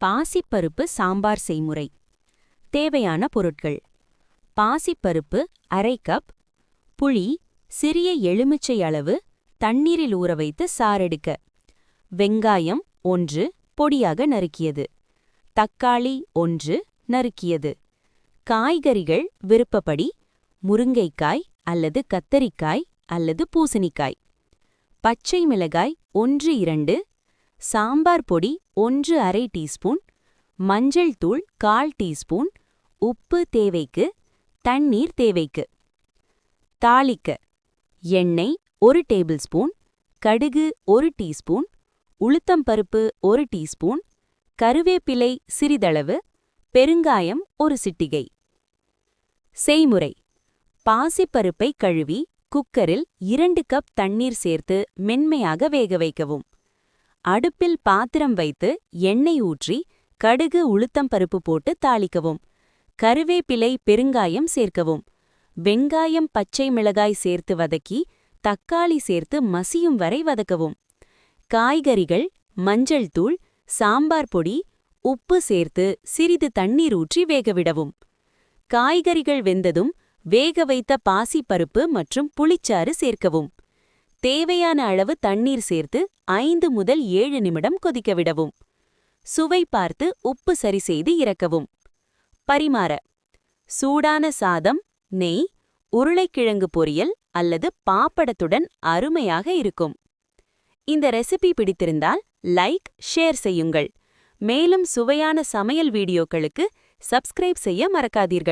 பாசிப்பருப்பு சாம்பார் செய்முறை. தேவையான பொருட்கள். பாசிப்பருப்பு அரை கப். புளி சிறிய எலுமிச்சை அளவு. தண்ணீரில் ஊற வைத்து சாரெடுக்க வெங்காயம் ஒன்று பொடியாக நறுக்கியது. தக்காளி ஒன்று நறுக்கியது. காய்கறிகள் விருப்பப்படி முருங்கைக்காய் அல்லது கத்தரிக்காய் அல்லது பூசணிக்காய். பச்சை மிளகாய் ஒன்று இரண்டு. சாம்பார் பொடி ஒன்று அரை டீஸ்பூன் மஞ்சள் தூள் கால் டீஸ்பூன் உப்பு தேவைக்கு தண்ணீர் தேவைக்கு. தாளிக்க எண்ணெய் ஒரு டேபிள் ஸ்பூன் கடுகு ஒரு டீஸ்பூன் உளுத்தம்பருப்பு ஒரு டீஸ்பூன் கருவேப்பிலை சிறிதளவு பெருங்காயம் ஒரு சிட்டிகை. செய்முறை. பாசிப்பருப்பை கழுவி குக்கரில் இரண்டு கப் தண்ணீர் சேர்த்து மென்மையாக வேக வைக்கவும். அடுப்பில் பாத்திரம் வைத்து எண்ணெய் ஊற்றி கடுகு உளுத்தம் பருப்பு போட்டு தாளிக்கவும். கருவேப்பிலை பெருங்காயம் சேர்க்கவும். வெங்காயம் பச்சை மிளகாய் சேர்த்து வதக்கி தக்காளி சேர்த்து மசியும் வரை வதக்கவும். காய்கறிகள் மஞ்சள் தூள் சாம்பார் பொடி உப்பு சேர்த்து சிறிது தண்ணீர் ஊற்றி வேகவிடவும். காய்கறிகள் வெந்ததும் வேக வைத்த பாசிப்பருப்பு மற்றும் புளிச்சாறு சேர்க்கவும். தேவையான அளவு தண்ணீர் சேர்த்து ஐந்து முதல் ஏழு நிமிடம் கொதிக்கவிடவும் சுவை பார்த்து உப்பு சரி செய்து இறக்கவும். பரிமாற. சூடான சாதம் நெய் உருளைக்கிழங்கு பொரியல் அல்லது பாப்படத்துடன் அருமையாக இருக்கும். இந்த ரெசிபி பிடித்திருந்தால் லைக் ஷேர் செய்யுங்கள். மேலும் சுவையான சமையல் வீடியோக்களுக்கு சப்ஸ்கிரைப் செய்ய மறக்காதீர்கள்.